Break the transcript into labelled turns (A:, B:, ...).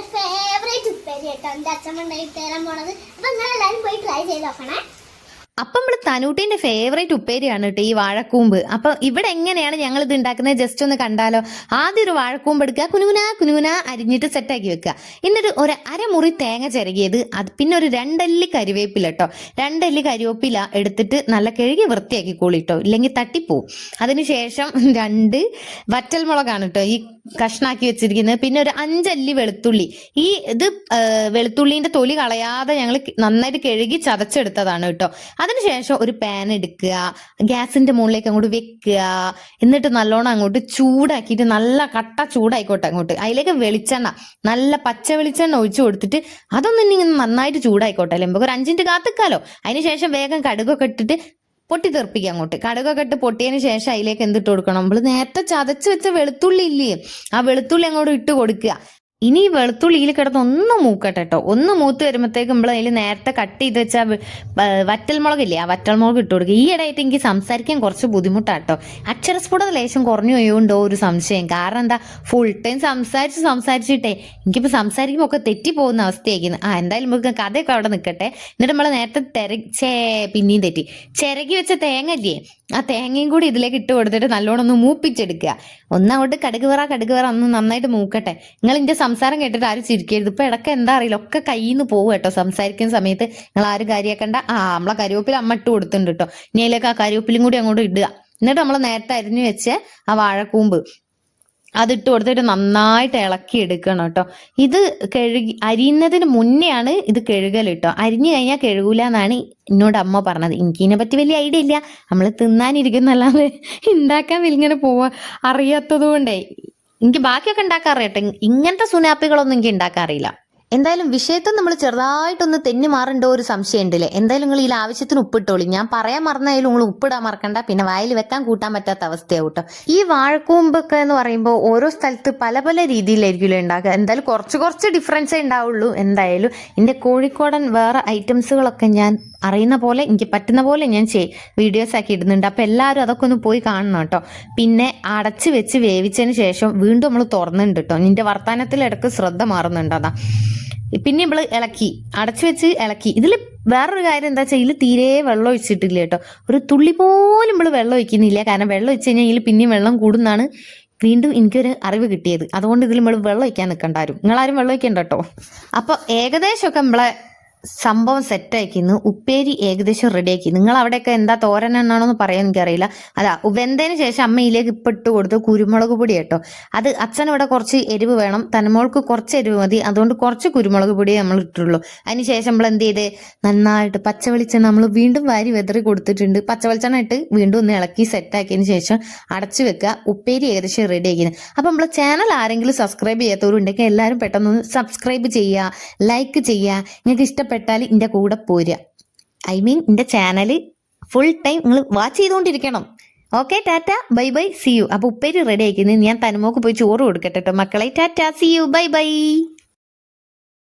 A: Favourite ഉപ്പേരി കേട്ടോ. എന്റെ അച്ഛൻ ഉണ്ടാക്കി തരാൻ പോണത്. അപ്പം നിങ്ങൾ എല്ലാവരും പോയി ട്രൈ ചെയ്ത് നോക്കണേ.
B: അപ്പം നമ്മൾ തനൂട്ടിന്റെ ഫേവറേറ്റ് ഉപ്പേരിയാണ് കേട്ടോ ഈ വാഴക്കൂമ്പ്. അപ്പൊ ഇവിടെ എങ്ങനെയാണ് ഞങ്ങൾ ഇത് ഉണ്ടാക്കുന്നത് ജസ്റ്റ് ഒന്ന് കണ്ടാലോ. ആദ്യം ഒരു വാഴക്കൂമ്പ് എടുക്കുക. കുനുകുന കുനുകുന അരിഞ്ഞിട്ട് സെറ്റാക്കി വെക്കുക. എന്നിട്ട് ഒരു അരമുറി തേങ്ങ ചിരകിയത് അത് പിന്നെ ഒരു രണ്ടല്ലി കരിവേപ്പില കേട്ടോ രണ്ടല്ലി കരിവേപ്പില എടുത്തിട്ട് നല്ല കഴുകി വൃത്തിയാക്കി കൂളിട്ടോ. ഇല്ലെങ്കിൽ തട്ടിപ്പോവും. അതിനുശേഷം രണ്ട് വറ്റൽമുളകാണ് കേട്ടോ ഈ കഷ്ണാക്കി വെച്ചിരിക്കുന്നത്. പിന്നെ ഒരു അഞ്ചല്ലി വെളുത്തുള്ളി. ഈ ഇത് വെളുത്തുള്ളിന്റെ തൊലി കളയാതെ ഞങ്ങൾ നന്നായിട്ട് കഴുകി ചതച്ചെടുത്തതാണ് കേട്ടോ അതിനുശേഷം ഒരു പാൻ എടുക്കുക ഗ്യാസിന്റെ മുകളിലേക്ക് അങ്ങോട്ട് വെക്കുക എന്നിട്ട് നല്ലോണം അങ്ങോട്ട് ചൂടാക്കിയിട്ട് നല്ല കട്ട ചൂടായിക്കോട്ടെ അങ്ങോട്ട്. അതിലേക്ക് വെളിച്ചെണ്ണ നല്ല പച്ച വെളിച്ചെണ്ണ ഒഴിച്ചു കൊടുത്തിട്ട് അതൊന്നും ഇനി നന്നായിട്ട് ചൂടായിക്കോട്ടെ അല്ലേ? നമുക്ക് ഒരു അഞ്ചിന്റെ കാത്തിക്കാലോ. അതിനുശേഷം വേഗം കടുകൊക്കെ ഇട്ടിട്ട് പൊട്ടി അങ്ങോട്ട്. കടുകൊക്കെ ഇട്ട് പൊട്ടിയതിന് ശേഷം അതിലേക്ക് എന്തിട്ട് കൊടുക്കണം? നമ്മൾ നേരത്തെ ചതച്ച് വെച്ച വെളുത്തുള്ളി ഇല്ലേ? ആ വെളുത്തുള്ളി അങ്ങോട്ട് ഇട്ട് കൊടുക്കുക. ഇനി ഈ വെളുത്തുള്ളിയിൽ കിടന്ന് ഒന്ന് മൂക്കട്ടെ കേട്ടോ ഒന്ന് മൂത്ത് വരുമ്പോഴത്തേക്കും നമ്മൾ അതിൽ നേരത്തെ കട്ട് ചെയ്ത് വെച്ച വറ്റൽമുളകില്ലേ ആ വറ്റൽമുളക് ഇട്ട് കൊടുക്കുക ഈ ഇടയായിട്ട് എനിക്ക് സംസാരിക്കാൻ കുറച്ച് ബുദ്ധിമുട്ടാട്ടോ. അക്ഷരസ്ഫുടത ലേശം കുറഞ്ഞു പോയുണ്ടോ ഒരു സംശയം. കാരണം എന്താ ഫുൾ ടൈം സംസാരിച്ച് സംസാരിച്ചിട്ടേ എനിക്കിപ്പോൾ സംസാരിക്കുമ്പോൾ ഒക്കെ തെറ്റിപ്പോകുന്ന അവസ്ഥയായിരിക്കുന്നു. ആ എന്തായാലും നമുക്ക് കഥയൊക്കെ അവിടെ നിൽക്കട്ടെ എന്നിട്ട് നമ്മൾ നേരത്തെ തിര ചേ പിന്നെയും തെറ്റി. ചിരകി വെച്ച തേങ്ങ ആ തേങ്ങയും കൂടി ഇതിലേക്ക് ഇട്ട് കൊടുത്തിട്ട് നല്ലോണം ഒന്ന് മൂപ്പിച്ചെടുക്കുക. ഒന്നങ്ങോട്ട് കടുക് പറ കടുക് പറ ഒന്ന് നന്നായിട്ട് മൂക്കട്ടെ. നിങ്ങൾ ഇന്റെ സംസാരം കേട്ടിട്ട് ആരും ചിരിക്കരുത്. ഇപ്പൊ ഇടയ്ക്ക് എന്താ അറിയില്ല ഒക്കെ കയ്യിൽ നിന്ന് പോകും കേട്ടോ. സംസാരിക്കുന്ന സമയത്ത് നിങ്ങൾ ആരും കാര്യാക്കണ്ട. ആ നമ്മളെ കരുവേപ്പില അമ്മ ഇട്ട് കൊടുത്തിട്ടുണ്ട് കേട്ടോ. ഇനി അതിലേക്ക് ആ കരുവേപ്പിലും കൂടി അങ്ങോട്ട് ഇടുക. എന്നിട്ട് നമ്മൾ നേരത്തെ അരിഞ്ഞു വെച്ച് ആ വാഴക്കൂമ്പ്. അതിട്ട് കൊടുത്തിട്ട് നന്നായിട്ട് ഇളക്കി എടുക്കണം കേട്ടോ. ഇത് കഴുകി അരിയുന്നതിന് മുന്നെയാണ് ഇത് കഴുകൽ കേട്ടോ. അരിഞ്ഞു കഴിഞ്ഞാൽ കഴുകൂല എന്നാണ് എന്നോട് അമ്മ പറഞ്ഞത്. എനിക്ക് ഇതിനെ പറ്റി വലിയ ഐഡിയ ഇല്ല. നമ്മൾ തിന്നാനിരിക്കുന്നല്ലാതെ ഉണ്ടാക്കാൻ ഇങ്ങനെ പോവാ അറിയാത്തത് കൊണ്ടേ എനിക്ക് ബാക്കിയൊക്കെ ഉണ്ടാക്കാൻ അറിയട്ടെ ഇങ്ങനത്തെ സുനാപ്പികളൊന്നും എനിക്ക് ഉണ്ടാക്കാൻ അറിയില്ല. എന്തായാലും വിഷയത്തിൽ നമ്മൾ ചെറുതായിട്ടൊന്ന് തെന്നി മാറേണ്ട ഒരു സംശയം ഉണ്ടല്ലേ എന്തായാലും നിങ്ങൾ ഈ ആവശ്യത്തിന് ഉപ്പിട്ടോളി. ഞാൻ പറയാൻ മറന്നായാലും നിങ്ങൾ ഉപ്പിടാൻ മറക്കണ്ട. പിന്നെ വായിൽ വെക്കാൻ കൂട്ടാൻ പറ്റാത്ത അവസ്ഥയാവും കേട്ടോ ഈ വാഴക്കൂമ്പൊക്കെ എന്ന് പറയുമ്പോൾ ഓരോ സ്ഥലത്ത് പല പല രീതിയിലായിരിക്കുമല്ലോ ഉണ്ടാകുക. എന്തായാലും കുറച്ച് കുറച്ച് ഡിഫറൻസേ ഉണ്ടാവുള്ളൂ. എന്തായാലും എന്റെ കോഴിക്കോടൻ വേറെ ഐറ്റംസുകളൊക്കെ ഞാൻ അറിയുന്ന പോലെ എനിക്ക് പറ്റുന്ന പോലെ ഞാൻ ചെയ് വീഡിയോസ് ആക്കി ഇടുന്നുണ്ട്. അപ്പോൾ എല്ലാവരും അതൊക്കെ ഒന്ന് പോയി കാണണം കേട്ടോ. പിന്നെ അടച്ച് വെച്ച് വേവിച്ചതിന് ശേഷം വീണ്ടും നമ്മൾ തുറന്നിട്ടുണ്ട് കേട്ടോ. നിന്റെ വർത്തമാനത്തിൽ ഇടയ്ക്ക് ശ്രദ്ധ മാറുന്നുണ്ട് അതാ. പിന്നെ ഇവൾ ഇളക്കി. അടച്ചു വെച്ച് ഇളക്കി. ഇതിൽ വേറൊരു കാര്യം എന്താ വെച്ചാൽ ഇതിൽ തീരെ വെള്ളം ഒഴിച്ചിട്ടില്ല കേട്ടോ. ഒരു തുള്ളി പോലും ഇവൾ വെള്ളം ഒഴിക്കുന്നില്ല. കാരണം വെള്ളം ഒഴിച്ച് കഴിഞ്ഞാൽ ഇതിൽ പിന്നെയും വെള്ളം കൂടുന്നാണ് വീണ്ടും എനിക്കൊരു അറിവ് കിട്ടിയത്. അതുകൊണ്ട് ഇതിൽ നമ്മൾ വെള്ളം ഒഴിക്കാൻ നിൽക്കണ്ടാരും നിങ്ങളാരും വെള്ളം ഒഴിക്കണ്ട കേട്ടോ. അപ്പോൾ ഏകദേശമൊക്കെ നമ്മളെ സംഭവം സെറ്റ് ആക്കിന്ന് ഉപ്പേരി ഏകദേശം റെഡി ആക്കി. നിങ്ങൾ അവിടെയൊക്കെ എന്താ തോരൻ എന്നാണോ എന്ന് പറയാൻ എനിക്കറിയില്ല. അതാ വെന്തതിന് ശേഷം അമ്മയിലേക്ക് ഇപ്പം ഇട്ട് കൊടുത്ത്. കുരുമുളക് പൊടി കേട്ടോ. അത് അച്ഛൻ ഇവിടെ കുറച്ച് എരിവ് വേണം. തനമോൾക്ക് കുറച്ച് എരിവ് മതി. അതുകൊണ്ട് കുറച്ച് കുരുമുളക് പൊടി നമ്മൾ ഇട്ടുള്ളൂ അതിന് ശേഷം നമ്മൾ എന്ത് ചെയ്ത്? നന്നായിട്ട് പച്ച വെളിച്ചെണ്ണ നമ്മൾ വീണ്ടും വാരി വെതറി കൊടുത്തിട്ടുണ്ട്. പച്ച വെളിച്ചെണ്ണ ഇട്ട് വീണ്ടും ഒന്ന് ഇളക്കി സെറ്റ് ആക്കിയതിന് ശേഷം അടച്ചു വെക്കുക. ഉപ്പേരി ഏകദേശം റെഡി ആക്കിയത് അപ്പം നമ്മൾ ചാനൽ ആരെങ്കിലും സബ്സ്ക്രൈബ് ചെയ്യാത്തവരുണ്ടെങ്കിൽ എല്ലാവരും പെട്ടെന്ന് സബ്സ്ക്രൈബ് ചെയ്യുക ലൈക്ക് ചെയ്യുക. നിങ്ങൾക്ക് ഇഷ്ടപ്പെട്ടാൽ എന്റെ കൂടെ പോരുക. ഐ മീൻ എന്റെ ചാനൽ ഫുൾ ടൈം നിങ്ങൾ വാച്ച് ചെയ്തുകൊണ്ടിരിക്കണം okay tata bye bye see you അപ്പോൾ ഉപ്പേരി റെഡി ആക്കുന്നത് ഞാൻ തനുമോക്ക് പോയി ചോറ് കൊടുക്കട്ടെ കേട്ടോ മക്കളെ tata see you bye bye